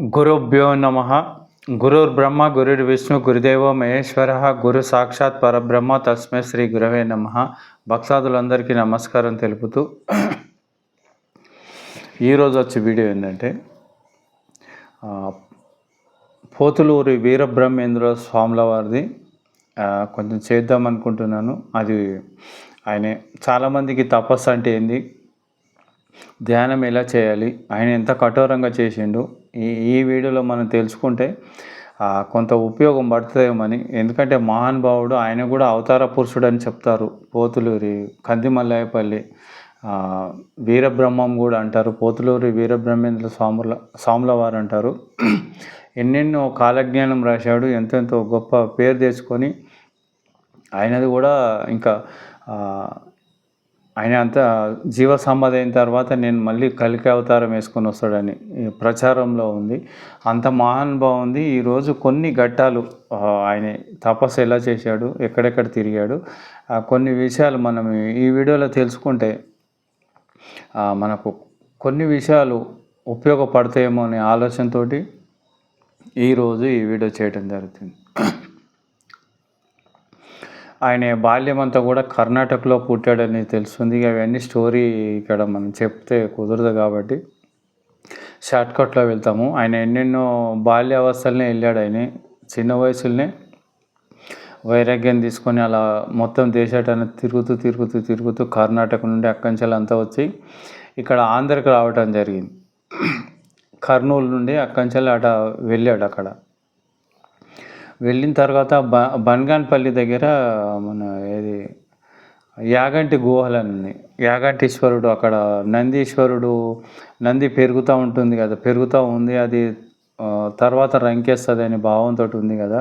గురుభ్యో నమ. గురుర్బ్రహ్మ గురుర్విష్ణు గురుదేవో మహేశ్వర. గురు సాక్షాత్ పరబ్రహ్మ తస్మై శ్రీ గురవే నమ. భక్తాదులందరికీ నమస్కారం తెలుపుతూ ఈరోజు వచ్చే వీడియో ఏంటంటే పోతులూరి వీరబ్రహ్మేంద్ర స్వాముల వారిది కొంచెం చేద్దాం అనుకుంటున్నాను. అది ఆయన చాలామందికి తపస్సు అంటే ఏంది? ధ్యానం ఎలా చేయాలి? ఆయన ఎంత కఠోరంగా చేసిండు? ఈ ఈ వీడియోలో మనం తెలుసుకుంటే కొంత ఉపయోగం పడుతుందేమని. ఎందుకంటే మహానుభావుడు ఆయన కూడా అవతార పురుషుడు అని చెప్తారు. పోతులూరి కందిమల్లాయపల్లి వీరబ్రహ్మం కూడా అంటారు. పోతులూరి వీరబ్రహ్మేంద్ర స్వాముల స్వాముల వారు అంటారు. ఎన్నెన్నో కాలజ్ఞానం రాశాడు. ఎంతెంతో గొప్ప పేరు తెచ్చుకొని ఆయనది కూడా ఇంకా ఆయన అంత జీవ సమాధి అయిన తర్వాత నేను మళ్ళీ కలికి అవతారం వేసుకొని వస్తాడని ప్రచారంలో ఉంది. అంత మహానుభావం ఉంది. ఈరోజు కొన్ని ఘట్టాలు ఆయన తపస్సు ఎలా చేశాడు ఎక్కడెక్కడ తిరిగాడు కొన్ని విషయాలు మనం ఈ- వీడియోలో తెలుసుకుంటే మనకు కొన్ని విషయాలు ఉపయోగపడతాయేమో అనే ఆలోచనతోటి ఈరోజు ఈ వీడియో చేయడం జరుగుతుంది. ఆయన బాల్యం అంతా కూడా కర్ణాటకలో పుట్టాడని తెలుస్తుంది. ఇక అవన్నీ స్టోరీ ఇక్కడ మనం చెప్తే కుదరదు కాబట్టి షార్ట్కట్లో వెళ్తాము. ఆయన ఎన్నెన్నో బాల్యావస్థలనే వెళ్ళాడు ఆయన. చిన్న వయసులోనే వైరాగ్యం తీసుకొని అలా మొత్తం దేశాటన తిరుగుతూ తిరుగుతూ తిరుగుతూ కర్ణాటక నుండి అక్కంచెలు అంతా వచ్చి ఇక్కడ ఆంధ్రకు రావటం జరిగింది. కర్నూలు నుండి అక్కంచెలు అట వెళ్ళాడు అక్కడ. వెళ్ళిన తర్వాత బ బన్గాన్పల్లి దగ్గర మన ఏది యాగంటి గుహలని ఉన్నాయి యాగంటీశ్వరుడు అక్కడ నందీశ్వరుడు నంది పెరుగుతూ ఉంటుంది కదా పెరుగుతూ ఉంది అది తర్వాత రంకేస్తుంది అనే భావంతో ఉంది కదా.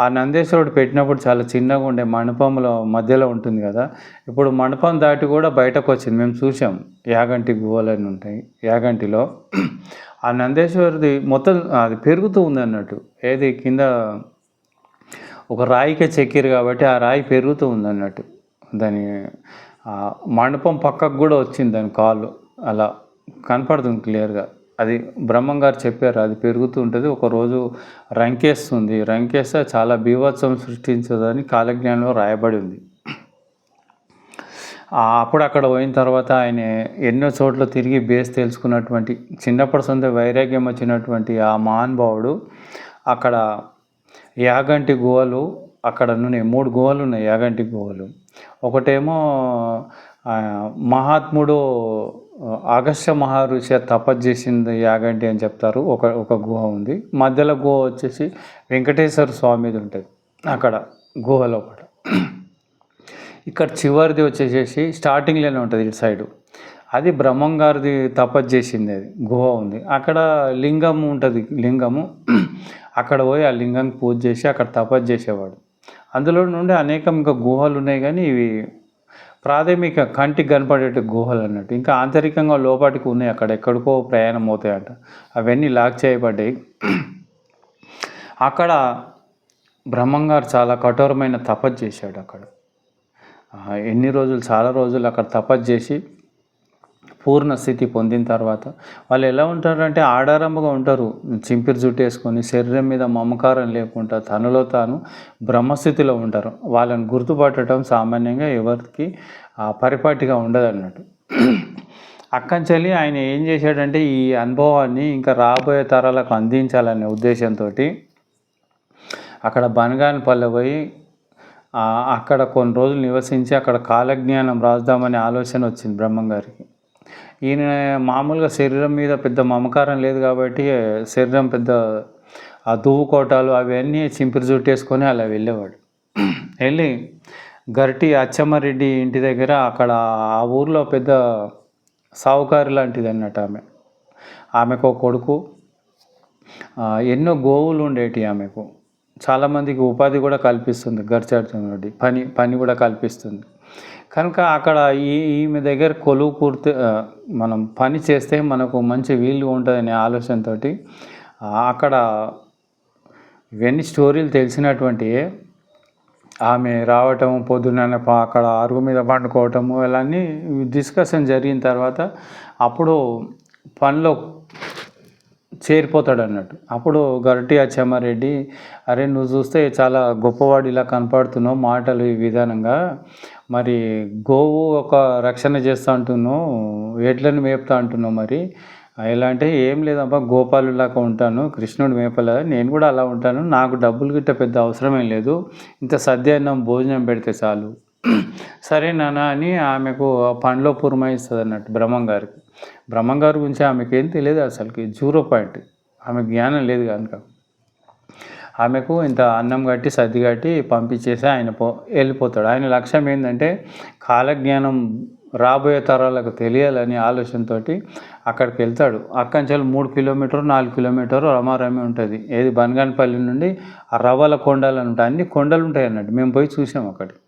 ఆ నందేశ్వరుడు పెట్టినప్పుడు చాలా చిన్నగా ఉండే మండపంలో మధ్యలో ఉంటుంది కదా. ఇప్పుడు మండపం దాటి కూడా బయటకు వచ్చింది. మేము చూసాం యాగంటి గుహలని ఉంటాయి యాగంటిలో. ఆ నందేశ్వరుది మొత్తం అది పెరుగుతూ ఉంది అన్నట్టు. ఏది కింద ఒక రాయికే చెక్కిరు కాబట్టి ఆ రాయి పెరుగుతూ ఉంది అన్నట్టు దాని మండపం పక్కకు కూడా వచ్చింది దాని కాలు. అలా కనపడుతుంది క్లియర్గా. అది బ్రహ్మం గారు చెప్పారు అది పెరుగుతూ ఉంటుంది. ఒకరోజు రంకేస్తుంది. రంకేస్తే చాలా బీభత్సం సృష్టించదని కాలజ్ఞానంలో రాయబడి ఉంది. అప్పుడు అక్కడ పోయిన తర్వాత ఆయన ఎన్నో చోట్ల తిరిగి బేస్ తెలుసుకున్నటువంటి చిన్నప్పటి సొంత వైరాగ్యం వచ్చినటువంటి ఆ మహానుభావుడు అక్కడ యాగంటి గుహలు అక్కడ ఉన్నాయి మూడు గుహలు ఉన్నాయి యాగంటి గుహలు ఒకటేమో మహాత్ముడు అగస్త్య మహర్షి తపస్సు చేసింది యాగంటి అని చెప్తారు. ఒక ఒక గుహ ఉంది. మధ్యలో గుహ వచ్చేసి వెంకటేశ్వర స్వామిది ఉంటుంది. అక్కడ గుహలో లోపల. ఇక్కడ చివరిది వచ్చేసేసి స్టార్టింగ్లోనే ఉంటుంది ఇటు సైడు. అది బ్రహ్మంగారిది తపస్సు చేసింది అది. గుహ ఉంది. అక్కడ లింగం ఉంటుంది. లింగము. అక్కడ పోయి ఆ లింగానికి పూజ చేసి అక్కడ తపస్సు చేసేవాడు. అందులో నుండి అనేకం ఇంకా గుహలు ఉన్నాయి కానీ ఇవి ప్రాథమిక కంటికి కనపడేట గుహలు అన్నట్టు. ఇంకా ఆంతరికంగా లోపాటికి ఉన్నాయి. అక్కడ ఎక్కడికో ప్రయాణం అవుతాయంట. అవన్నీ లాక్ చేయబడ్డాయి. అక్కడ బ్రహ్మంగారు చాలా కఠోరమైన తపస్సు చేశాడు అక్కడ. ఎన్ని రోజులు చాలా రోజులు అక్కడ తపస్సు చేసి పూర్ణ స్థితి పొందిన తర్వాత వాళ్ళు ఎలా ఉంటారంటే ఆడారంభగా ఉంటారు. చింపిరి జుట్టు వేసుకొని శరీరం మీద మమకారం లేకుండా తనలో తాను బ్రహ్మస్థితిలో ఉంటారు. వాళ్ళని గుర్తుపట్టడం సామాన్యంగా ఎవరికి పరిపాటిగా ఉండదు అన్నట్టు అక్కంచెల్లి ఆయన ఏం చేశాడంటే ఈ అనుభవాన్ని ఇంకా రాబోయే తరాలకు అందించాలనే ఉద్దేశంతో అక్కడ బనగానపల్లె పోయి అక్కడ కొన్ని రోజులు నివసించి అక్కడ కాలజ్ఞానం రాద్దామనే ఆలోచన వచ్చింది బ్రహ్మంగారికి. ఈయన మామూలుగా శరీరం మీద పెద్ద మమకారం లేదు కాబట్టి శరీరం పెద్ద ఆ దువ్వుకోటాలు అవన్నీ చింపిరి జుట్టేసుకొని అలా వెళ్ళేవాడు. వెళ్ళి గరిటి అచ్చమ్మారెడ్డి ఇంటి దగ్గర అక్కడ ఆ ఊర్లో పెద్ద సావుకారి లాంటిది అన్నట్టు ఆమె. ఆమెకు ఒక కొడుకు ఎన్నో గోవులు ఉండేటి ఆమెకు. చాలామందికి ఉపాధి కూడా కల్పిస్తుంది గరిచాడుతున్నది పని పని కూడా కల్పిస్తుంది. కనుక అక్కడ ఈ ఈమె దగ్గర కొలువు కూర్తే మనం పని చేస్తే మనకు మంచి వీలు ఉంటుందనే ఆలోచనతో అక్కడ ఇవన్నీ స్టోరీలు తెలిసినటువంటి ఆమె రావటం పొద్దున్న అక్కడ అరుగు మీద పండుకోవటము ఇవన్నీ డిస్కషన్ జరిగిన తర్వాత అప్పుడు పనిలో చేరిపోతాడు అన్నట్టు. అప్పుడు గరటి అచ్చమ్మారెడ్డి అరే నువ్వు చూస్తే చాలా గొప్పవాడిలా కనపడుతున్నావు మాటలు ఈ విధానంగా. మరి గోవు ఒక రక్షణ చేస్తా అంటున్నావు ఎడ్లను మేపుతా అంటున్నావు మరి. ఎలా అంటే ఏం లేదబ్బా గోపాలులాగా ఉంటాను కృష్ణుడు మేపల నేను కూడా అలా ఉంటాను నాకు డబ్బులు గిట్ట పెద్ద అవసరమేం లేదు ఇంత సద్యాన్నం భోజనం పెడితే చాలు. సరే నాన్న అని ఆమెకు పండ్లో పురమాయిస్తుంది అన్నట్టు బ్రహ్మం గారికి బ్రహ్మం గారి గురించి ఆమెకేం తెలియదు అసలుకి జీరో పాయింట్. ఆమె జ్ఞానం లేదు కనుక. ఆమెకు ఇంత అన్నం కట్టి సర్ది కట్టి పంపించేసి ఆయన పో వెళ్ళిపోతాడు. ఆయన లక్ష్యం ఏంటంటే కాలజ్ఞానం రాబోయే తరాలకు తెలియాలని ఆలోచనతోటి అక్కడికి వెళ్తాడు. అక్కడి నుంచి మూడు కిలోమీటర్ నాలుగు కిలోమీటర్ రమారమి ఉంటుంది. ఏది బనగానపల్లి నుండి ఆ రవ్వల కొండలు అని ఉంటాయి. అన్ని కొండలు ఉంటాయి అన్నట్టు మేము పోయి చూసాం అక్కడికి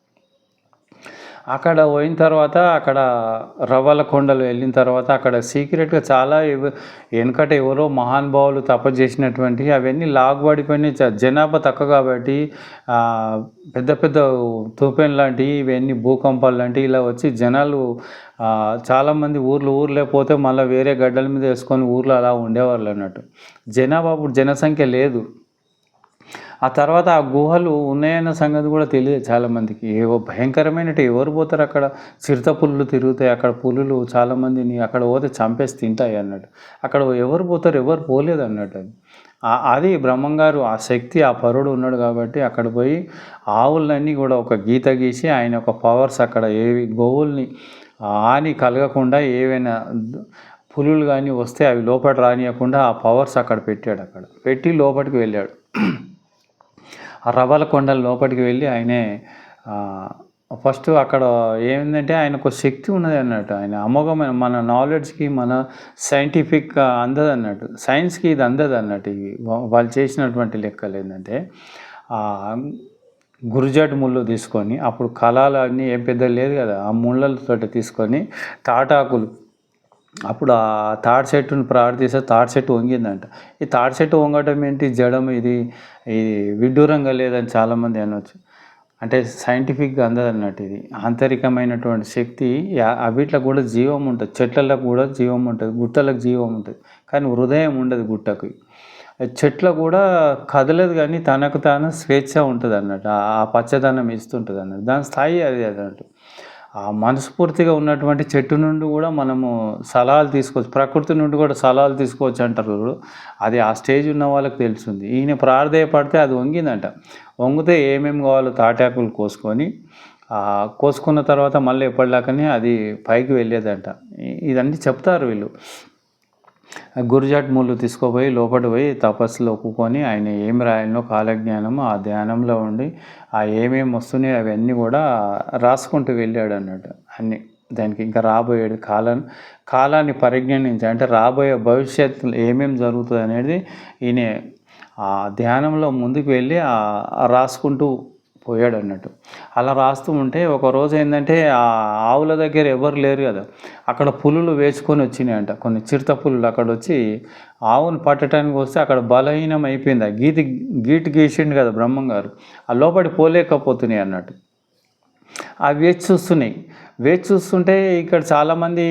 అక్కడ పోయిన తర్వాత అక్కడ రవ్వల కొండలు వెళ్ళిన తర్వాత అక్కడ సీక్రెట్గా చాలా వెనుకట ఎవరో మహానుభావులు తప చేసినటువంటి అవన్నీ లాగుబడిపోయినాయి. జనాభా తక్కువ కాబట్టి పెద్ద పెద్ద తుపెన్ లాంటివి ఇవన్నీ భూకంపాలు లాంటివి ఇలా వచ్చి జనాలు చాలామంది ఊర్లు ఊర్లే పోతే మళ్ళీ వేరే గడ్డల మీద వేసుకొని ఊర్లో అలా ఉండేవాళ్ళు అన్నట్టు. జనాభా అప్పుడు జనసంఖ్య లేదు. ఆ తర్వాత ఆ గుహలు ఉన్నాయన్న సంగతి కూడా తెలియదు చాలామందికి. ఏవో భయంకరమైనట్టు ఎవరు పోతారు అక్కడ? చిరుత పులులు తిరుగుతాయి అక్కడ పులులు చాలామందిని అక్కడ పోతే చంపేసి తింటాయి అన్నట్టు. అక్కడ ఎవరు పోతారు ఎవరు పోలేదు అన్నట్టు అది. అది బ్రహ్మంగారు ఆ శక్తి ఆ పరుడు ఉన్నాడు కాబట్టి అక్కడ పోయి ఆవులన్నీ కూడా ఒక గీత గీసి ఆయన ఒక పవర్స్ అక్కడ ఏవి గోవుల్ని హాని కలగకుండా ఏవైనా పులులు కానీ వస్తే అవి లోపల రానియకుండా ఆ పవర్స్ అక్కడ పెట్టాడు అక్కడ. పెట్టి లోపలికి వెళ్ళాడు. ఆ రవ్వల కొండల లోపలికి వెళ్ళి ఆయనే ఫస్ట్ అక్కడ ఏమిందంటే ఆయనకు శక్తి ఉన్నది అన్నట్టు. ఆయన అమోఘమైన మన నాలెడ్జ్కి మన సైంటిఫిక్ అందదు అన్నట్టు. సైన్స్కి ఇది అందదు అన్నట్టు. ఇవి వాళ్ళు చేసినటువంటి లెక్కలు ఏంటంటే గురుజాటు ముళ్ళు తీసుకొని అప్పుడు కళాలు అన్నీ ఏం పెద్ద లేదు కదా. ఆ ముళ్ళతో తీసుకొని తాటాకులు అప్పుడు ఆ తాడి చెట్టును ప్రార్థిస్తే తాడి చెట్టు వంగిందంట. ఈ తాడి చెట్టు వంగటం ఏంటి? జడం ఇది ఇది విడ్డూరంగా లేదని చాలామంది అనవచ్చు అంటే సైంటిఫిక్గా అందదన్నట్టు ఇది. ఆంతరికమైనటువంటి శక్తి యా- అవిట్లో కూడా జీవం ఉంటుంది. చెట్లకు కూడా జీవం ఉంటుంది. గుట్టలకు జీవం ఉంటుంది. కానీ హృదయం ఉండదు గుట్టకు. చెట్ల కూడా కదలదు కానీ తనకు తాను స్వేచ్ఛ ఉంటుంది అన్నట్టు ఆ- ఆ పచ్చదనం ఇస్తుంటుంది అన్నట్టు దాని స్థాయి అది అన్నట్టు ఆ మనస్ఫూర్తిగా ఉన్నటువంటి చెట్టు నుండి కూడా మనము సలహాలు తీసుకోవచ్చు. ప్రకృతి నుండి కూడా సలహాలు తీసుకోవచ్చు అంటారు చూడు. అది ఆ స్టేజ్ ఉన్న వాళ్ళకి తెలుస్తుంది. ఈయన ప్రార్థయపడితే అది వంగిందంట. వంగితే ఏమేమి కావాలో తాటాకులు కోసుకొని కోసుకున్న తర్వాత మళ్ళీ ఎప్పటిలాకనే అది పైకి వెళ్ళేదంట. ఇదన్నీ చెప్తారు వీళ్ళు. గురుజాట్ ముళ్ళు తీసుకుపోయి లోపల పోయి తపస్సులో ఒప్పుకొని ఆయన ఏం రాయాలనో కాలజ్ఞానము ఆ ధ్యానంలో ఉండి ఆ ఏమేమి వస్తున్నాయో అవన్నీ కూడా రాసుకుంటూ వెళ్ళాడు అన్నట్టు అన్నీ దానికి ఇంకా రాబోయేది కాలం కాలాన్ని పరిజ్ఞానించి అంటే రాబోయే భవిష్యత్తులో ఏమేమి జరుగుతుంది అనేది ఈయన ఆ ధ్యానంలో ముందుకు వెళ్ళి రాసుకుంటూ పోయాడు అన్నట్టు అలా రాస్తూ ఉంటే ఒక రోజు ఏంటంటే ఆ ఆవుల దగ్గర ఎవరు లేరు కదా. అక్కడ పులులు వేసుకొని వచ్చినాయంట. కొన్ని చిరుత పులులు అక్కడ వచ్చి ఆవును పట్టడానికి వస్తే అక్కడ బలహీనం అయిపోయింది ఆ గీతి గీటు గీసిండు కదా బ్రహ్మం గారు ఆ లోపలి పోలేకపోతున్నాయి అన్నట్టు. అవి వేచి చూస్తున్నాయి. వేచి చూస్తుంటే ఇక్కడ చాలామంది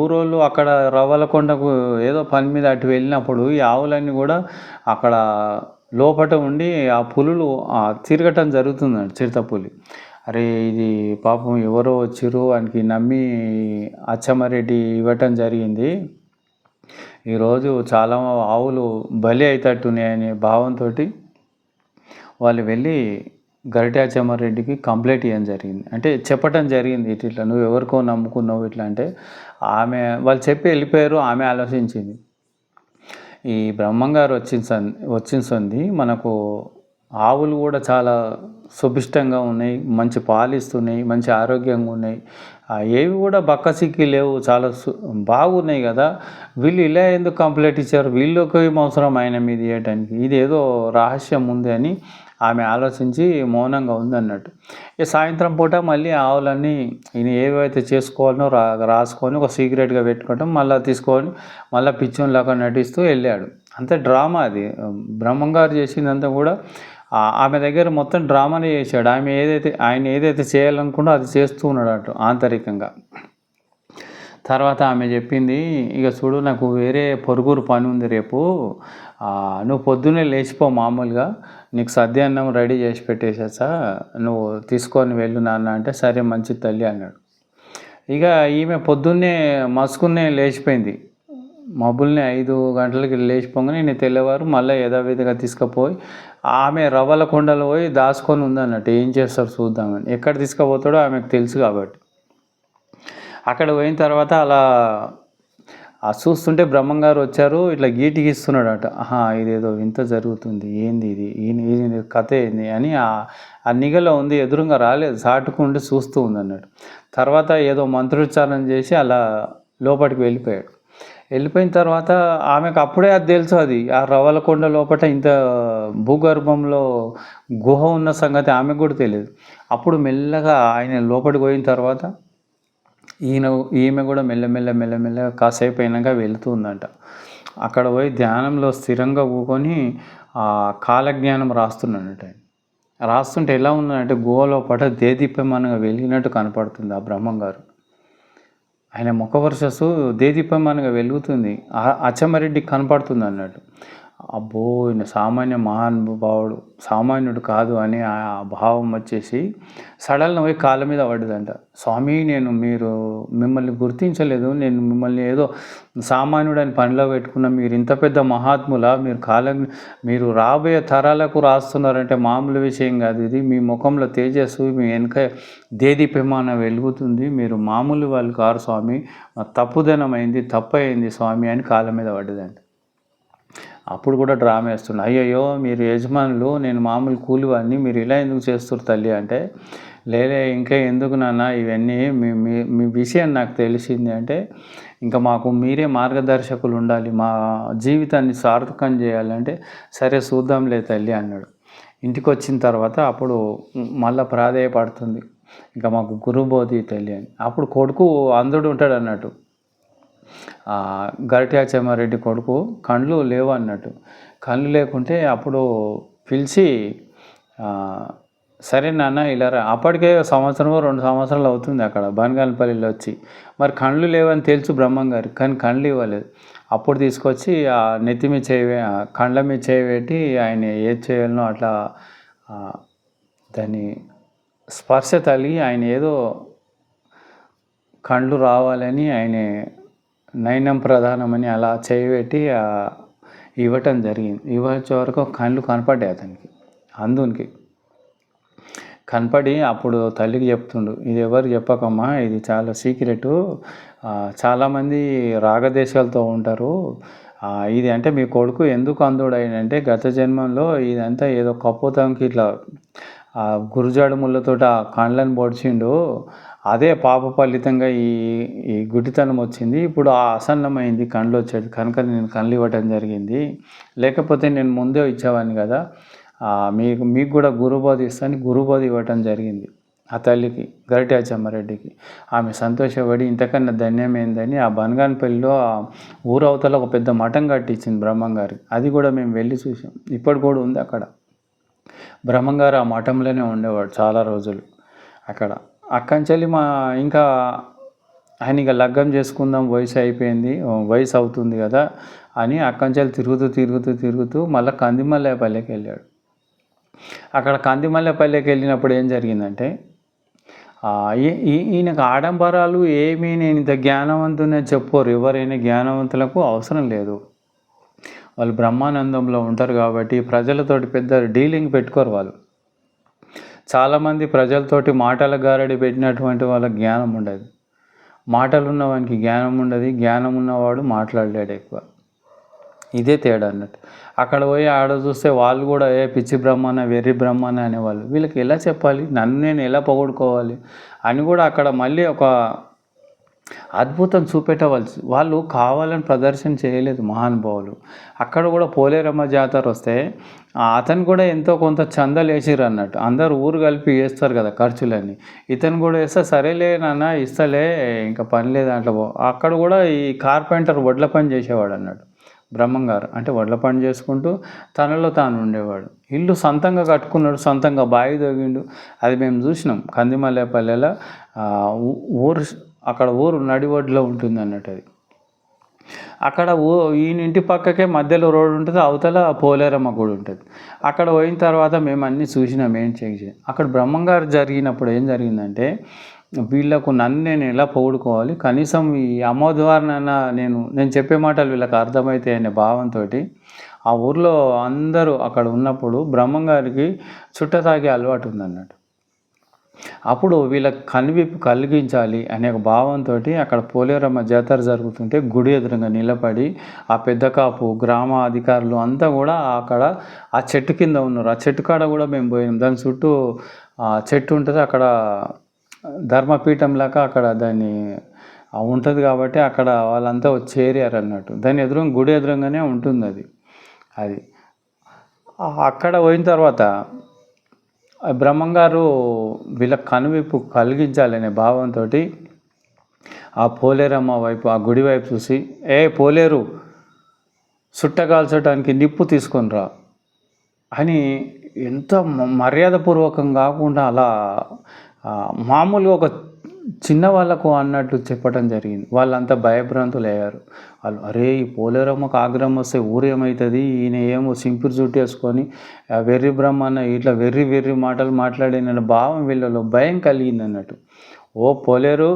ఊరోళ్ళు అక్కడ రవ్వలకొండకు ఏదో పని మీద అటు వెళ్ళినప్పుడు ఈ ఆవులన్నీ కూడా అక్కడ లోపట ఉండి ఆ పులులు ఆ తిరగటం జరుగుతుందండి చిరుత పులి అరే ఇది పాపం ఎవరో వచ్చిర్రు వానికి నమ్మి అచ్చమ్మారెడ్డి ఇవ్వటం జరిగింది. ఈరోజు చాలా ఆవులు బలి అవుతట్టున్నాయనే భావంతో వాళ్ళు వెళ్ళి గరిటాచమ్మారెడ్డికి కంప్లైంట్ ఇవ్వడం జరిగింది. అంటే చెప్పటం జరిగింది ఇట్లా నువ్వు ఎవరికో నమ్ముకున్నావు ఇట్లా అంటే ఆమె వాళ్ళు చెప్పి వెళ్ళిపోయారు ఆమె ఆలోచించింది. ఈ బ్రహ్మంగారు వచ్చిన వచ్చింది మనకు ఆవులు కూడా చాలా సుభిష్టంగా ఉన్నాయి మంచి పాలు ఇస్తున్నాయి మంచి ఆరోగ్యంగా ఉన్నాయి. ఏవి కూడా బక్కసిక్కి లేవు చాలా సు- బాగున్నాయి కదా. వీళ్ళు ఇలా ఎందుకు కంప్లైంట్ ఇచ్చారు? వీళ్ళకి అవసరం ఆయన మీద ఇవ్వడానికి ఇది ఏదో రహస్యం ఉంది అని ఆమె ఆలోచించి మౌనంగా ఉందన్నట్టు. ఈ సాయంత్రం పూట మళ్ళీ ఆవులన్నీ ఈయన ఏవైతే చేసుకోవాలనో రా రాసుకొని ఒక సీక్రెట్గా పెట్టుకోవటం మళ్ళీ తీసుకొని మళ్ళీ పిచ్చోన్లాగా నటిస్తూ వెళ్ళాడు. అంతే డ్రామా అది. బ్రహ్మంగారు చేసిందంతా కూడా ఆమె దగ్గర మొత్తం డ్రామానే చేశాడు. ఆమె ఏదైతే ఆయన ఏదైతే చేయాలనుకుంటో అది చేస్తూ ఉన్నాడు అటు ఆంతరికంగా. తర్వాత ఆమె చెప్పింది ఇక చూడు నాకు వేరే పొరుగురు పని ఉంది రేపు. నువ్వు పొద్దున్నే లేచిపో మామూలుగా. నీకు సద్యాన్నం రెడీ చేసి పెట్టేసేసా నువ్వు తీసుకొని వెళ్ళు నాన్న అంటే సరే మంచి తల్లి అన్నాడు. ఇక ఈమె పొద్దున్నే మసుకున్నే లేచిపోయింది. మబ్బుల్ని ఐదు గంటలకి లేచిపోగానే నేను తెల్లవారు మళ్ళీ యథావిధిగా తీసుకుపోయి ఆమె రవ్వల కొండలు పోయి దాచుకొని ఉందన్నట్టు. ఏం చేస్తారు చూద్దామని ఎక్కడ తీసుకుపోతాడో ఆమెకు తెలుసు కాబట్టి. అక్కడ పోయిన తర్వాత అలా ఆ చూస్తుంటే బ్రహ్మంగారు వచ్చారు ఇట్లా గీటికి ఇస్తున్నాడట ఆహా ఇదేదో వింత జరుగుతుంది. ఏంది ఇది? ఈయన కథ ఏంది? అని ఆ ఆ నిగలో ఉంది ఎదురుగా రాలేదు. సాటుకుండి చూస్తూ ఉంది అన్నాడు తర్వాత ఏదో మంత్రోచ్చారణ చేసి అలా లోపలికి వెళ్ళిపోయాడు. వెళ్ళిపోయిన తర్వాత ఆమెకు అప్పుడే అది తెలుసు అది. ఆ రవలకొండ లోపల ఇంత భూగర్భంలో గుహ ఉన్న సంగతి ఆమెకు కూడా తెలియదు. అప్పుడు మెల్లగా ఆయన లోపలికి పోయిన తర్వాత ఈయన ఈమె కూడా మెల్లమెల్ల మెల్లమెల్ల కాసేపు అయినాక వెళుతుందంట. అక్కడ పోయి ధ్యానంలో స్థిరంగా ఊకొని ఆ కాలజ్ఞానం రాస్తున్నాడట రాస్తుంటే ఎలా ఉందంటే గుహలో పట దేదీప్యమానంగా వెలిగినట్టు కనపడుతుంది ఆ బ్రహ్మం గారు ఆయన ముఖ వర్షస్సు దేదీప్యమానంగా వెలుగుతుంది. అచ్చమరెడ్డి అచ్చమరెడ్డికి కనపడుతుంది అన్నట్టు అబ్బో ఈయన సామాన్య మహానుభావుడు సామాన్యుడు కాదు అని ఆ భావం వచ్చేసి సడల్న పోయి కాళ్ళ మీద పడ్డదంట. స్వామి నేను మీరు మిమ్మల్ని గుర్తించలేదు. నేను మిమ్మల్ని ఏదో సామాన్యుడని పనిలో పెట్టుకున్న మీరు ఇంత పెద్ద మహాత్ముల? మీరు కాలం మీరు రాబోయే తరాలకు రాస్తున్నారంటే మామూలు విషయం కాదు ఇది. మీ ముఖంలో తేజస్సు మీ వెనక దేదీప్యమాన వెలుగుతుంది. మీరు మామూలు వాళ్ళు కారు స్వామి. తప్పుదనమైంది తప్పు అయింది స్వామి అని కాళ్ళ మీద పడ్డదంట. అప్పుడు కూడా డ్రామా వేస్తుండే అయ్యయ్యో మీరు యజమానులు నేను మామూలు కూలివాడిని మీరు ఇలా ఎందుకు చేస్తారు తల్లి అంటే లేదే ఇంకా ఎందుకు నాన్న ఇవన్నీ మీ మీ మీ విషయం నాకు తెలిసింది అంటే ఇంకా మాకు మీరే మార్గదర్శకులు ఉండాలి మా జీవితాన్ని సార్థకం చేయాలంటే సరే చూద్దాంలే తల్లి అన్నాడు. ఇంటికి వచ్చిన తర్వాత అప్పుడు మళ్ళీ ప్రాధేయపడుతుంది. ఇంకా మాకు గురుబోధి తల్లి అని. అప్పుడు కొడుకు అందుడు ఉంటాడు అన్నట్టు. గరట్యాచమ్మారెడ్డి కొడుకు కళ్ళు లేవు అన్నట్టు కళ్ళు లేకుంటే అప్పుడు పిలిచి సరే నాన్న ఇలా అప్పటికే సంవత్సరం రెండు సంవత్సరాలు అవుతుంది అక్కడ బనగానపల్లిలో వచ్చి. మరి కళ్ళు లేవని తెలుసు బ్రహ్మం గారు కానీ కళ్ళు ఇవ్వలేదు. అప్పుడు తీసుకొచ్చి ఆ నెత్తి మీద చేయి కళ్ళ కండ్ల మీద చేయి పెట్టి ఆయన ఏది చేయాలనో అట్లా దాన్ని స్పర్శ తగిలి ఆయన ఏదో కళ్ళు రావాలని ఆయన నయనం ప్రధానమని అలా చేయబెట్టి ఇవ్వటం జరిగింది. ఇవ్వచ్చే వరకు కళ్ళు కనపడ్డాయి అతనికి అందునికి కనపడి అప్పుడు తల్లికి చెప్తుండు ఇది ఎవరు చెప్పకమ్మా ఇది చాలా సీక్రెట్. చాలామంది రాగదేశాలతో ఉంటారు. ఇది అంటే మీ కొడుకు ఎందుకు అందుడైందంటే గత జన్మంలో ఇదంతా ఏదో కపోతంకి ఇట్లా గురుజాడు ముళ్ళతో ఆ కండ్లను పొడిచిండు. అదే పాప ఫలితంగా ఈ ఈ గుడ్డితనం వచ్చింది. ఇప్పుడు ఆ అసన్నమైంది కళ్ళు వచ్చేది. కనుక నేను కళ్ళు ఇవ్వటం జరిగింది. లేకపోతే నేను ముందే ఇచ్చేవాడిని కదా. మీకు మీకు కూడా గురుబోధి ఇస్తాను. గురుబోధి ఇవ్వటం జరిగింది. ఆ తల్లికి గరిటాచమ్మారెడ్డికి ఆమె సంతోషపడి ఇంతకన్నా ధన్యమైందని ఆ బనగానపల్లిలో ఆ ఊరవతల ఒక పెద్ద మఠం కట్టించింది బ్రహ్మంగారికి అది కూడా మేము వెళ్ళి చూసాం. ఇప్పటి కూడా ఉంది అక్కడ. బ్రహ్మంగారు ఆ మఠంలోనే ఉండేవాడు చాలా రోజులు అక్కడ. అక్కంచెల్లి మా ఇంకా ఆయన ఇక లగ్గం చేసుకుందాం వయసు అయిపోయింది వయసు అవుతుంది కదా అని అక్కంచెల్లి తిరుగుతూ తిరుగుతూ తిరుగుతూ మళ్ళీ కందిమల్లేపల్లికి వెళ్ళాడు. అక్కడ కందిమల్లేపల్లికి వెళ్ళినప్పుడు ఏం జరిగిందంటే ఈయనకు ఆడంబరాలు ఏమీ నేను ఇంత జ్ఞానవంతునే చెప్పరు ఎవరైనా జ్ఞానవంతులకు అవసరం లేదు. వాళ్ళు బ్రహ్మానందంలో ఉంటారు కాబట్టి ప్రజలతోటి పెద్ద డీలింగ్ పెట్టుకోరు వాళ్ళు. చాలామంది ప్రజలతోటి మాటల గారడి పెట్టినటువంటి వాళ్ళ జ్ఞానం ఉండదు. మాటలు ఉన్నవానికి జ్ఞానం ఉండదు. జ్ఞానం ఉన్నవాడు మాట్లాడలేడు ఎక్కువ. ఇదే తేడా అన్నట్టు. అక్కడ పోయి ఆడ చూస్తే వాళ్ళు కూడా ఏ పిచ్చి బ్రహ్మణ వెర్రి బ్రహ్మణ అనేవాళ్ళు. వీళ్ళకి ఎలా చెప్పాలి? నన్ను నేను ఎలా పొగడుకోవాలి? అని కూడా అక్కడ మళ్ళీ ఒక అద్భుతం చూపెట్టవలసి వాళ్ళు కావాలని ప్రదర్శన చేయలేదు మహానుభావులు. అక్కడ కూడా పోలేరమ్మ జాతర వస్తే అతను కూడా ఎంతో కొంత చందాలు వేసిర్రు అన్నట్టు. అందరు ఊరు కలిపి వేస్తారు కదా ఖర్చులన్నీ. ఇతను కూడా వేస్తే సరేలే నాన్న ఇస్తలే ఇంకా పని లేదు దాంట్లో అక్కడ కూడా ఈ కార్పెంటర్ వడ్ల పని చేసేవాడు అన్నట్టు. బ్రహ్మంగారు అంటే వడ్ల పని చేసుకుంటూ తనలో తాను ఉండేవాడు. ఇల్లు సొంతంగా కట్టుకున్నాడు సొంతంగా బావి దొగిండు అది మేము చూసినాం. కందిమల్లేపల్లెలో ఊరు అక్కడ ఊరు నడివడ్లో ఉంటుంది అన్నట్టు అది. అక్కడ ఊ ఈయన ఇంటి పక్కకే మధ్యలో రోడ్డు ఉంటుంది అవతల పోలేరమ్మ గుడి ఉంటుంది. అక్కడ పోయిన తర్వాత మేము అన్నీ చూసినాం ఏం చేసి అక్కడ బ్రహ్మంగారు జరిగినప్పుడు ఏం జరిగిందంటే వీళ్ళకు నన్ను నేను ఎలా పోగొడుకోవాలి కనీసం ఈ అమ్మ నేను నేను చెప్పే మాటలు వీళ్ళకి అర్థమైతే అనే భావంతో ఆ ఊర్లో అందరూ అక్కడ ఉన్నప్పుడు బ్రహ్మంగారికి చుట్ట తాగే అలవాటు ఉందన్నట్టు. అప్పుడు వీళ్ళకి కనువిప్పు కలిగించాలి అనే ఒక భావంతో అక్కడ పోలేరమ్మ జాతర జరుగుతుంటే గుడి ఎదురుగా నిలబడి ఆ పెద్ద కాపు గ్రామ అధికారులు అంతా కూడా అక్కడ ఆ చెట్టు కింద ఉన్నారు. ఆ చెట్టు కాడ కూడా మేము పోయినాం. దాని చుట్టూ ఆ చెట్టు ఉంటుంది. అక్కడ ధర్మపీఠం లాగా అక్కడ దాన్ని ఉంటుంది కాబట్టి అక్కడ వాళ్ళంతా చేరారు అన్నట్టు. దాని ఎదురు గుడి ఎదురుగానే ఉంటుంది అది. అది అక్కడ పోయిన తర్వాత బ్రహ్మంగారు వీళ్ళ కనువిప్పు కలిగించాలనే భావంతో ఆ పోలేరమ్మ వైపు ఆ గుడి వైపు చూసి ఏ పోలేరు సుట్టగాల్చడానికి నిప్పు తీసుకొని రా అని ఎంత మర్యాదపూర్వకం కాకుండా అలా మామూలుగా ఒక చిన్న వాళ్ళకు అన్నట్టు చెప్పడం జరిగింది. వాళ్ళంతా భయభ్రాంతులు అయ్యారు. వాళ్ళు అరే ఈ పోలేరమ్మకు ఆగ్రహం వస్తే ఊరేమవుతుంది ఈయన ఏమో సింపుల్ జుట్టు వేసుకొని ఆ వెర్రి బ్రహ్మన్న ఇట్లా వెర్రి వెర్రి మాటలు మాట్లాడిన భావం వీళ్ళలో భయం కలిగింది అన్నట్టు. ఓ పోలేరు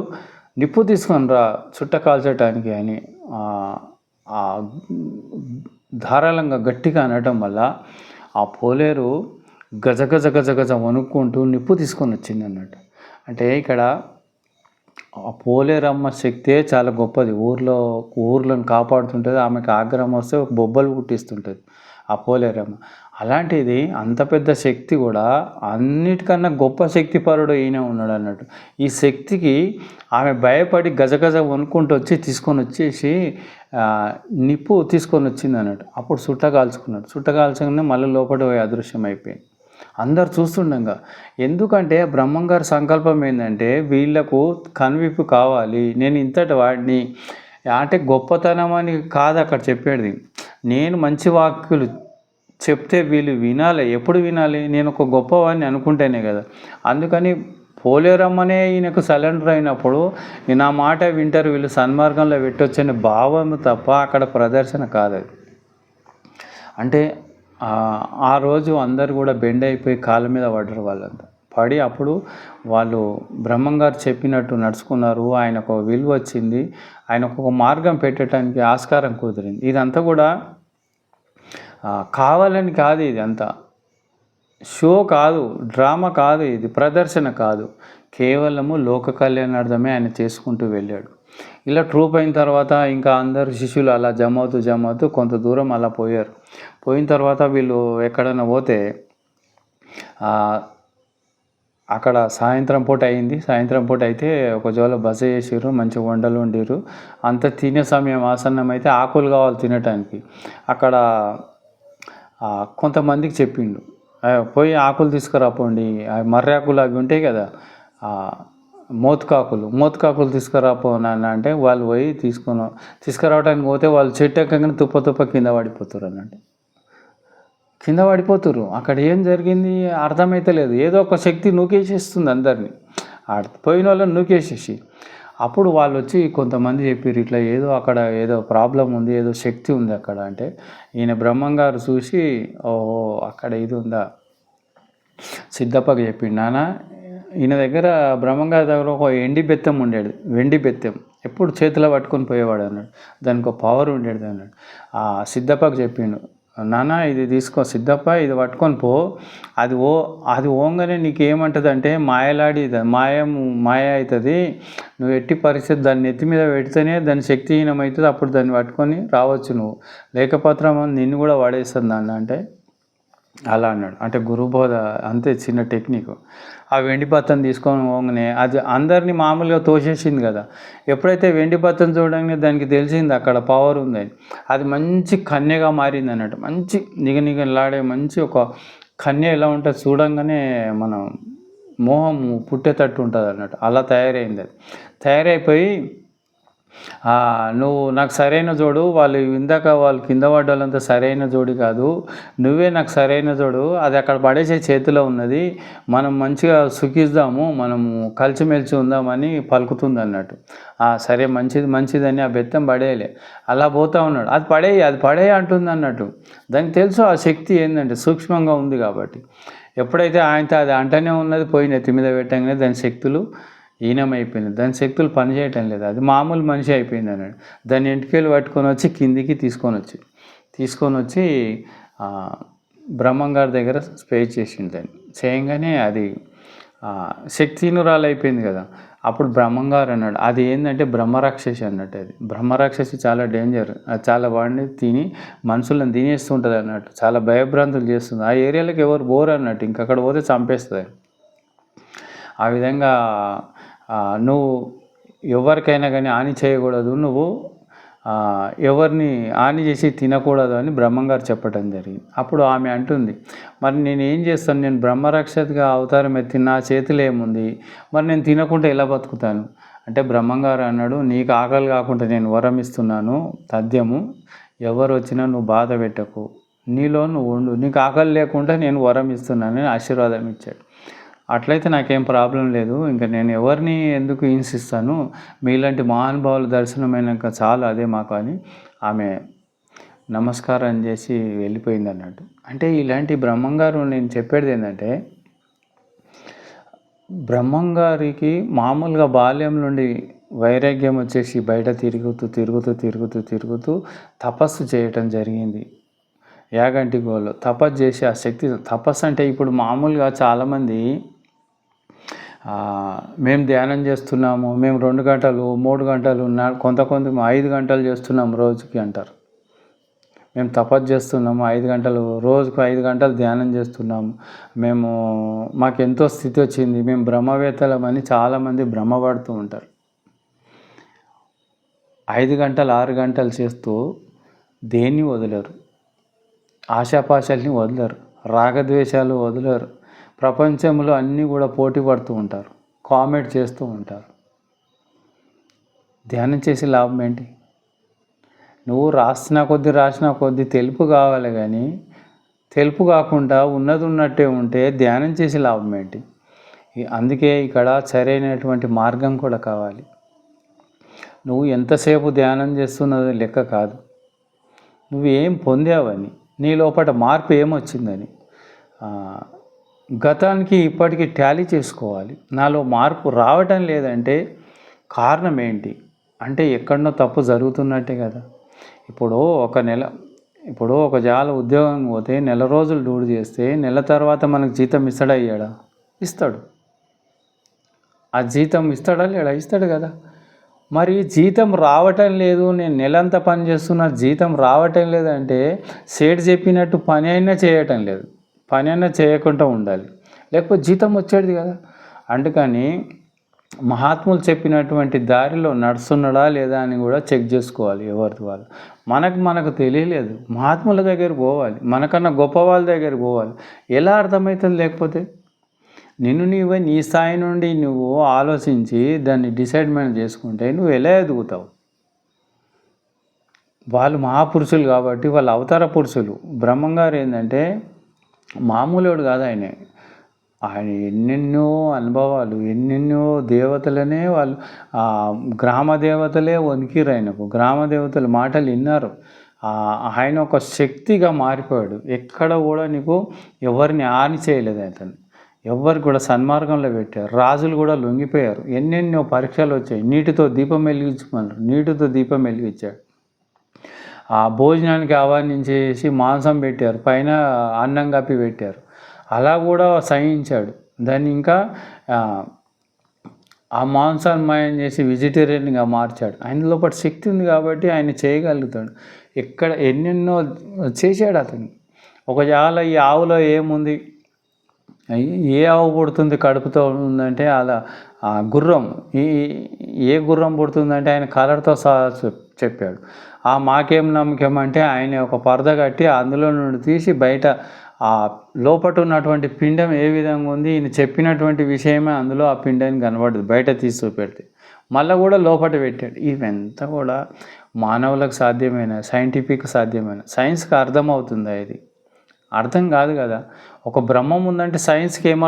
నిప్పు తీసుకొని రా చుట్ట కాల్చడానికి అని ధారాళంగా గట్టిగా అనటం వల్ల ఆ పోలేరు గజ గజ గజ గజ వణుక్కుంటూ నిప్పు తీసుకొని వచ్చింది అన్నట్టు. అంటే ఇక్కడ ఆ పోలేరమ్మ శక్తే చాలా గొప్పది. ఊర్లో ఊర్లను కాపాడుతుంటుంది ఆమెకు ఆగ్రహం వస్తే ఒక బొబ్బలు పుట్టిస్తుంటుంది ఆ పోలేరమ్మ అలాంటిది అంత పెద్ద శక్తి కూడా అన్నిటికన్నా గొప్ప శక్తిపరుడు ఈయన ఉన్నాడు అన్నట్టు. ఈ శక్తికి ఆమె భయపడి గజగజ వనుకుంటూ వచ్చి తీసుకొని వచ్చేసి నిప్పు తీసుకొని వచ్చింది అన్నట్టు. అప్పుడు సుట్ట కాల్చుకున్నాడు. సుట్ట కాల్చగానే మళ్ళీ లోపల పోయి అదృశ్యం అయిపోయింది అందరు చూస్తుండగా ఎందుకంటే బ్రహ్మంగారి సంకల్పం ఏంటంటే వీళ్ళకు కనువిప్పు కావాలి. నేను ఇంతటి వాడిని అంటే గొప్పతనం అని కాదు అక్కడ చెప్పేది. నేను మంచి వాక్యులు చెప్తే వీళ్ళు వినాలి. ఎప్పుడు వినాలి? నేను ఒక గొప్పవాడిని అనుకుంటేనే కదా. అందుకని పోలేరమ్మనే ఈయనకు సరెండర్ అయినప్పుడు నా మాట వింటారు వీళ్ళు సన్మార్గంలో పెట్టొచ్చని భావం తప్ప అక్కడ ప్రదర్శన కాదు. అంటే ఆ రోజు అందరు కూడా బెండ్ అయిపోయి కాళ్ళ మీద పడ్డారు వాళ్ళంతా. పడి అప్పుడు వాళ్ళు బ్రహ్మంగారు చెప్పినట్టు నడుచుకున్నారు ఆయనకు ఒక విలువ వచ్చింది ఆయనకు ఒక మార్గం పెట్టడానికి ఆస్కారం కుదిరింది. ఇదంతా కూడా కావాలని కాదు ఇది అంతా. షో కాదు డ్రామా కాదు ఇది ప్రదర్శన కాదు. కేవలము లోక కళ్యాణార్థమే ఆయన చేసుకుంటూ వెళ్ళాడు. ఇలా ట్రూప్ అయిన తర్వాత ఇంకా అందరు శిష్యులు అలా జమ అవుతూ జమ అవుతూ కొంత దూరం అలా పోయారు. పోయిన తర్వాత వీళ్ళు ఎక్కడైనా పోతే అక్కడ సాయంత్రం పూట అయింది. సాయంత్రం పూట అయితే ఒక జోల బస చేసిర్రు మంచి వంటలు వండిర్రు. అంత తినే సమయం ఆసన్నం అయితే ఆకులు కావాలి తినటానికి. అక్కడ కొంతమందికి చెప్పిండు. పోయి ఆకులు తీసుకురాపోండి. మర్రాకులు అవి ఉంటాయి కదా మోతుకాకులు. మోతుకాకులు తీసుకురాపో నాన్న అంటే వాళ్ళు పోయి తీసుకుని తీసుకురావడానికి పోతే వాళ్ళు చెట్టు ఎక్కగానే తుప్ప తుప్ప కింద పడిపోతారు అన్నట్టు కింద పడిపోతుర్రు. అక్కడ ఏం జరిగింది అర్థమైతలేదు. ఏదో ఒక శక్తి నూకేసేస్తుంది అందరినీ. పోయిన వాళ్ళని నూకేసేసి. అప్పుడు వాళ్ళు వచ్చి కొంతమంది చెప్పారు ఇట్లా ఏదో అక్కడ ఏదో ప్రాబ్లం ఉంది ఏదో శక్తి ఉంది అక్కడ. అంటే ఈయన బ్రహ్మంగారు చూసి ఓహో అక్కడ ఇది ఉందా? సిద్ధప్పకి చెప్పిండు నాన్న ఈయన దగ్గర బ్రహ్మంగారి దగ్గర ఒక ఎండి బెత్తం ఉండేది. వెండి బెత్తం. ఎప్పుడు చేతిలో పట్టుకొని పోయేవాడు అన్నాడు. దానికి ఒక పవర్ ఉండేది అన్నాడు. ఆ సిద్ధప్పకి చెప్పిండు నాన్న ఇది తీసుకో. సిద్ధప్ప ఇది పట్టుకొని పో. అది ఓ అది ఓంగానే నీకు ఏమంటుంది అంటే మాయలాడి ఇది మాయం మాయ అవుతుంది నువ్వు ఎట్టి పరిస్థితి దాన్ని ఎత్తి మీద పెడితేనే దాని శక్తిహీనం అవుతుంది. అప్పుడు దాన్ని పట్టుకొని రావచ్చు నువ్వు. లేకపోతే నిన్ను కూడా వాడేస్తుంది నాన్న అంటే. అలా అన్నాడు. అంటే గురుబోధ అంతే చిన్న టెక్నిక్. ఆ వెండి పత్తం తీసుకొని పోగానే అది అందరినీ మామూలుగా తోసేసింది కదా. ఎప్పుడైతే వెండి పత్తం చూడగానే దానికి తెలిసింది అక్కడ పవర్ ఉందని అది మంచి కన్యగా మారింది అన్నట్టు. మంచి నిగ నిగలాడే మంచి ఒక కన్య ఎలా ఉంటుంది చూడంగానే మనం మోహం పుట్టేటట్టు ఉంటుంది అన్నట్టు. అలా తయారైంది అది. తయారైపోయి నువ్వు నాకు సరైన జోడు వాళ్ళు ఇందాక వాళ్ళు కింద పడ్డ వాళ్ళంతా సరైన జోడి కాదు. నువ్వే నాకు సరైన జోడు అది అక్కడ పడేసే చేతిలో ఉన్నది. మనం మంచిగా సుఖిద్దాము మనము కలిసిమెలిసి ఉందామని పలుకుతుంది అన్నట్టు సరే మంచిది మంచిదని ఆ బెత్తం పడేయలే. అలా పోతా ఉన్నాడు. అది పడేయి అది పడేయి అంటుంది అన్నట్టు దానికి తెలుసు ఆ శక్తి ఏంటంటే సూక్ష్మంగా ఉంది కాబట్టి. ఎప్పుడైతే ఆయనతో అది అంటనే ఉన్నది పోయినాయి నెత్తి మీద పెట్టగానే దాని శక్తులు ఈనమైపోయింది దాని శక్తులు పనిచేయటం లేదు. అది మామూలు మనిషి అయిపోయింది అన్నాడు. దాన్ని ఇంటికెళ్ళి పట్టుకొని వచ్చి కిందికి తీసుకొని వచ్చి తీసుకొని వచ్చి ఆ, బ్రహ్మం గారి దగ్గర స్ప్రే చేసింది దాన్ని. చేయంగానే అది ఆ, శక్తినురాలు అయిపోయింది కదా. అప్పుడు బ్రహ్మంగారు అన్నాడు అది ఏంటంటే బ్రహ్మరాక్షసి అన్నట్టు అది. బ్రహ్మరాక్షసి చాలా డేంజర్ అది చాలా వాడిని తిని మనుషులను తినేస్తుంటుంది అన్నట్టు. చాలా భయభ్రాంతులు చేస్తుంది. ఆ ఏరియాలకు ఎవరు బోర్ అన్నట్టు. ఇంకక్కడ పోతే చంపేస్తుంది. ఆ విధంగా నువ్వు ఎవరికైనా కానీ హాని చేయకూడదు నువ్వు ఎవరిని హాని చేసి తినకూడదు అని బ్రహ్మంగారు చెప్పడం జరిగింది. అప్పుడు ఆమె అంటుంది మరి నేను ఏం చేస్తాను? నేను బ్రహ్మరక్షతగా అవతారం ఎత్తి నా చేతిలో ఏముంది? మరి నేను తినకుండా ఎలా బతుకుతాను? అంటే బ్రహ్మంగారు అన్నాడు నీకు ఆకలి కాకుండా నేను వరం ఇస్తున్నాను తథ్యము ఎవరు వచ్చినా నువ్వు బాధ పెట్టకు. నీలో నువ్వు ఉండు. నీకు ఆకలి లేకుండా నేను వరం ఇస్తున్నానని ఆశీర్వాదం ఇచ్చాడు. అట్లయితే నాకేం ప్రాబ్లం లేదు. ఇంకా నేను ఎవరిని ఎందుకు హింసిస్తాను? మీలాంటి మహానుభావుల దర్శనమైనాక చాలు అదే మాకు అని ఆమె నమస్కారం చేసి వెళ్ళిపోయింది అన్నట్టు. అంటే ఇలాంటి బ్రహ్మంగారు నేను చెప్పేది ఏంటంటే బ్రహ్మంగారికి మామూలుగా బాల్యం నుండి వైరాగ్యం వచ్చేసి బయట తిరుగుతూ తిరుగుతూ తిరుగుతూ తిరుగుతూ తపస్సు చేయటం జరిగింది. యాగంటి గోలు తపస్సు చేసి ఆ శక్తి తపస్సు అంటే ఇప్పుడు మామూలుగా చాలామంది మేము ధ్యానం చేస్తున్నాము మేము రెండు గంటలు మూడు గంటలు నా- కొంత కొంత ఐదు గంటలు చేస్తున్నాం రోజుకి అంటారు. మేము తపస్ చేస్తున్నాము ఐదు గంటలు రోజుకు ఐదు గంటలు ధ్యానం చేస్తున్నాము. మేము మాకు ఎంతో స్థితి వచ్చింది మేము బ్రహ్మవేత్తలమని చాలామంది భ్రమపడుతూ ఉంటారు. ఐదు గంటలు ఆరు గంటలు చేస్తూ దేన్ని వదలరు? ఆశాపాశాల్ని వదలరు రాగద్వేషాలు వదలరు ప్రపంచంలో అన్నీ కూడా పోటీ పడుతూ ఉంటారు కామెంట్ చేస్తూ ఉంటారు. ధ్యానం చేసే లాభం ఏంటి? నువ్వు రాసిన కొద్ది రాసిన కొద్ది తెలుపు కావాలి కానీ తెలుపు కాకుండా ఉన్నది ఉన్నట్టే ఉంటే ధ్యానం చేసే లాభం ఏంటి? అందుకే ఇక్కడ సరైనటువంటి మార్గం కూడా కావాలి. నువ్వు ఎంతసేపు ధ్యానం చేస్తున్నది లెక్క కాదు. నువ్వు ఏం పొందావని నీ లోపల మార్పు ఏమొచ్చిందని గతానికి ఇప్పటికి ట్యాలీ చేసుకోవాలి. నాలో మార్పు రావటం లేదంటే కారణం ఏంటి? అంటే ఎక్కడనో తప్పు జరుగుతున్నట్టే కదా. ఇప్పుడు ఒక నెల ఇప్పుడు ఒక జాల ఉద్యోగం పోతే నెల రోజులు డ్యూటీ చేస్తే నెల తర్వాత మనకు జీతం ఇస్తాడా ఇస్తాడు. ఆ జీతం ఇస్తాడా లేడా? ఇస్తాడు కదా. మరి జీతం రావటం లేదు నేను నెలంతా పని చేస్తున్నా జీతం రావటం లేదంటే సేట్ చెప్పినట్టు పని అయినా చేయటం లేదు. పని అయినా చేయకుండా ఉండాలి. లేకపోతే జీతం వచ్చేది కదా. అందుకని మహాత్ములు చెప్పినటువంటి దారిలో నడుస్తున్నాడా లేదా అని కూడా చెక్ చేసుకోవాలి ఎవరిది వాళ్ళు. మనకు మనకు తెలియలేదు. మహాత్ముల దగ్గర పోవాలి. మనకన్నా గొప్ప వాళ్ళ దగ్గర పోవాలి. ఎలా అర్థమవుతుంది లేకపోతే? నిన్ను నీవే నీ స్థాయి నుండి నువ్వు ఆలోచించి దాన్ని డిసైడ్మెంట్ చేసుకుంటే నువ్వు ఎలా ఎదుగుతావు? వాళ్ళు మహాపురుషులు కాబట్టి వాళ్ళు అవతార పురుషులు. బ్రహ్మంగారు ఏంటంటే మామూలుడు కాదు ఆయన. ఆయన ఎన్నెన్నో అనుభవాలు ఎన్నెన్నో దేవతలనే వాళ్ళు ఆ గ్రామ దేవతలే వణికిరు ఆయనకు. గ్రామ దేవతలు మాటలు విన్నారు. ఆయన ఒక శక్తిగా మారిపోయాడు. ఎక్కడ కూడా నీకు ఎవరిని హాని చేయలేదు అతను. ఎవరు కూడా సన్మార్గంలో పెట్టారు. రాజులు కూడా లొంగిపోయారు. ఎన్నెన్నో పరీక్షలు వచ్చాయి. నీటితో దీపం వెలిగించమన్నారు. నీటితో దీపం వెలిగించాడు. ఆ భోజనానికి ఆహ్వానించేసి మాంసం పెట్టారు. పైన అన్నం కప్పి పెట్టారు. అలా కూడా సహించాడు. దాన్ని ఇంకా ఆ, ఆ మాంసాన్ని మాయం చేసి వెజిటేరియన్గా మార్చాడు. ఆయన లోపల శక్తి ఉంది కాబట్టి ఆయన చేయగలుగుతాడు. ఎక్కడ ఎన్నెన్నో చేశాడు అతను. ఒక చాలా ఈ ఆవులో ఏముంది? ఏ ఆవు పుడుతుంది కడుపుతో ఉందంటే అలా ఆ గుర్రం. ఈ ఏ గుర్రం పుడుతుందంటే ఆయన కలర్తో సహా చెప్- చెప్పాడు. ఆ మాకేం నమ్మకం అంటే ఆయన ఒక పరద కట్టి అందులో నుండి తీసి బయట ఆ లోపట ఉన్నటువంటి పిండం ఏ విధంగా ఉంది ఈయన చెప్పినటువంటి విషయమే అందులో ఆ పిండాన్ని కనబడదు బయట తీసి చూపెడితే. మళ్ళీ కూడా లోపట పెట్టాడు. ఇవంతా కూడా మానవులకు సాధ్యమైన సైంటిఫిక్ సాధ్యమైన సైన్స్కి అర్థమవుతుందా ఇది? అర్థం కాదు కదా. ఒక బ్రహ్మం ఉందంటే సైన్స్కి ఏం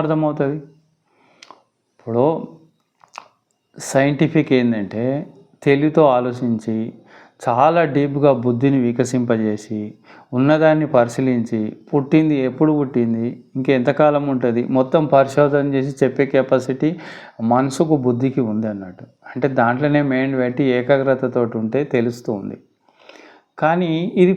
ఇప్పుడు సైంటిఫిక్ ఏంటంటే తెలివితో ఆలోచించి చాలా డీప్గా బుద్ధిని వికసింపజేసి ఉన్నదాన్ని పరిశీలించి పుట్టింది ఎప్పుడు పుట్టింది ఇంకెంతకాలం ఉంటుంది మొత్తం పరిశోధన చేసి చెప్పే కెపాసిటీ మనసుకు బుద్ధికి ఉంది అన్నట్టు. అంటే దాంట్లోనే మెయిన్ పెట్టి ఏకాగ్రతతో ఉంటే తెలుస్తూ ఉంది. కానీ ఇది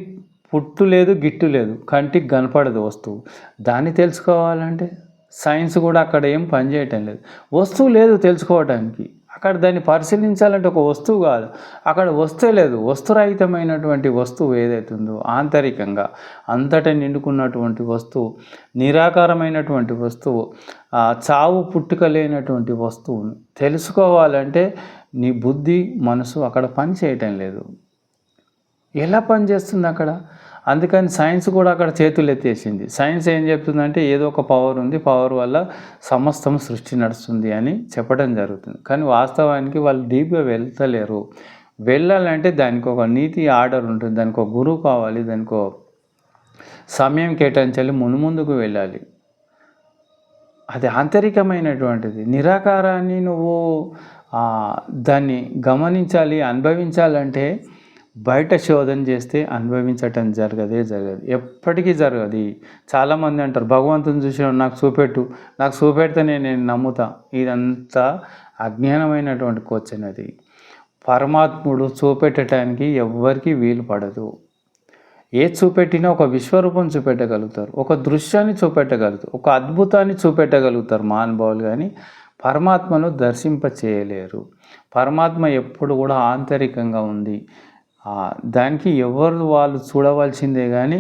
పుట్టు లేదు గిట్టు లేదు కంటికి కనపడదు వస్తువు. దాన్ని తెలుసుకోవాలంటే సైన్స్ కూడా అక్కడ ఏం పనిచేయటం లేదు. వస్తువు లేదు తెలుసుకోవడానికి అక్కడ దాన్ని పరిశీలించాలంటే ఒక వస్తువు కాదు. అక్కడ వస్తే లేదు. వస్తురహితమైనటువంటి వస్తువు ఏదైతుందో ఆంతరికంగా అంతటా నిండుకున్నటువంటి వస్తువు నిరాకారమైనటువంటి వస్తువు చావు పుట్టుక లేనటువంటి వస్తువును తెలుసుకోవాలంటే నీ బుద్ధి మనసు అక్కడ పని చేయటం లేదు. ఎలా పనిచేస్తుంది అక్కడ? అందుకని సైన్స్ కూడా అక్కడ చేతులు ఎత్తేసింది. సైన్స్ ఏం చెప్తుందంటే ఏదో ఒక పవర్ ఉంది పవర్ వల్ల సమస్తం సృష్టి నడుస్తుంది అని చెప్పడం జరుగుతుంది. కానీ వాస్తవానికి వాళ్ళు డీప్గా వెళ్తలేరు. వెళ్ళాలంటే దానికి ఒక నీతి ఆర్డర్ ఉంటుంది దానికి ఒక గురువు కావాలి దానికి ఒక సమయం కేటాయించాలి మునుముందుకు వెళ్ళాలి. అది ఆంతరికమైనటువంటిది. నిరాకారాన్ని నువ్వు దాన్ని గమనించాలి అనుభవించాలంటే బయట శోధన చేస్తే అనుభవించటం జరగదే జరగదు. ఎప్పటికీ జరగదు. చాలామంది అంటారు భగవంతుని చూసిన నాకు చూపెట్టు నాకు చూపెడితేనే నేను నమ్ముతా. ఇదంతా అజ్ఞానమైనటువంటి క్వశ్చన్ అది. పరమాత్ముడు చూపెట్టడానికి ఎవ్వరికీ వీలు పడదు. ఏ చూపెట్టినా ఒక విశ్వరూపం చూపెట్టగలుగుతారు ఒక దృశ్యాన్ని చూపెట్టగలుగుతారు ఒక అద్భుతాన్ని చూపెట్టగలుగుతారు మహానుభావులు కానీ పరమాత్మను దర్శింప చేయలేరు పరమాత్మ ఎప్పుడు కూడా ఆంతరికంగా ఉంది. దానికి ఎవరు వాళ్ళు చూడవలసిందే కానీ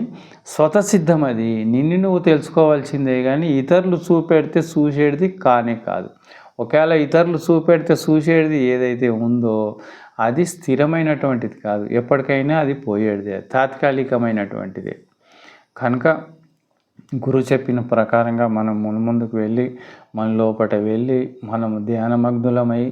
స్వతసిద్ధం అది నిన్ను నువ్వు తెలుసుకోవాల్సిందే కానీ ఇతరులు చూపెడితే చూసేది కానే కాదు. ఒకవేళ ఇతరులు చూపెడితే చూసేది ఏదైతే ఉందో అది స్థిరమైనటువంటిది కాదు. ఎప్పటికైనా అది పోయేది తాత్కాలికమైనటువంటిది. కనుక గురు చెప్పిన ప్రకారంగా మనం మున్ముందుకు వెళ్ళి మన లోపల వెళ్ళి మనము ధ్యానమగ్ధులమై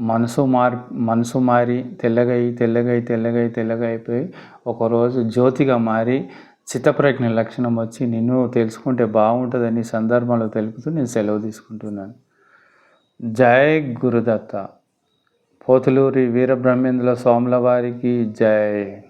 మనసు మార్ మనసు మారి తెల్లగై తెల్లగై తెల్లగై తెల్లగా అయిపోయి ఒకరోజు జ్యోతిగా మారి చిత్తప్రజ్ఞ లక్షణం వచ్చి నిన్ను తెలుసుకుంటే బాగుంటుందని సందర్భంలో తెలుపుతూ నేను సెలవు తీసుకుంటున్నాను. జై గురుదత్త. పోతులూరి వీరబ్రహ్మేంద్ర స్వాముల వారికి జై.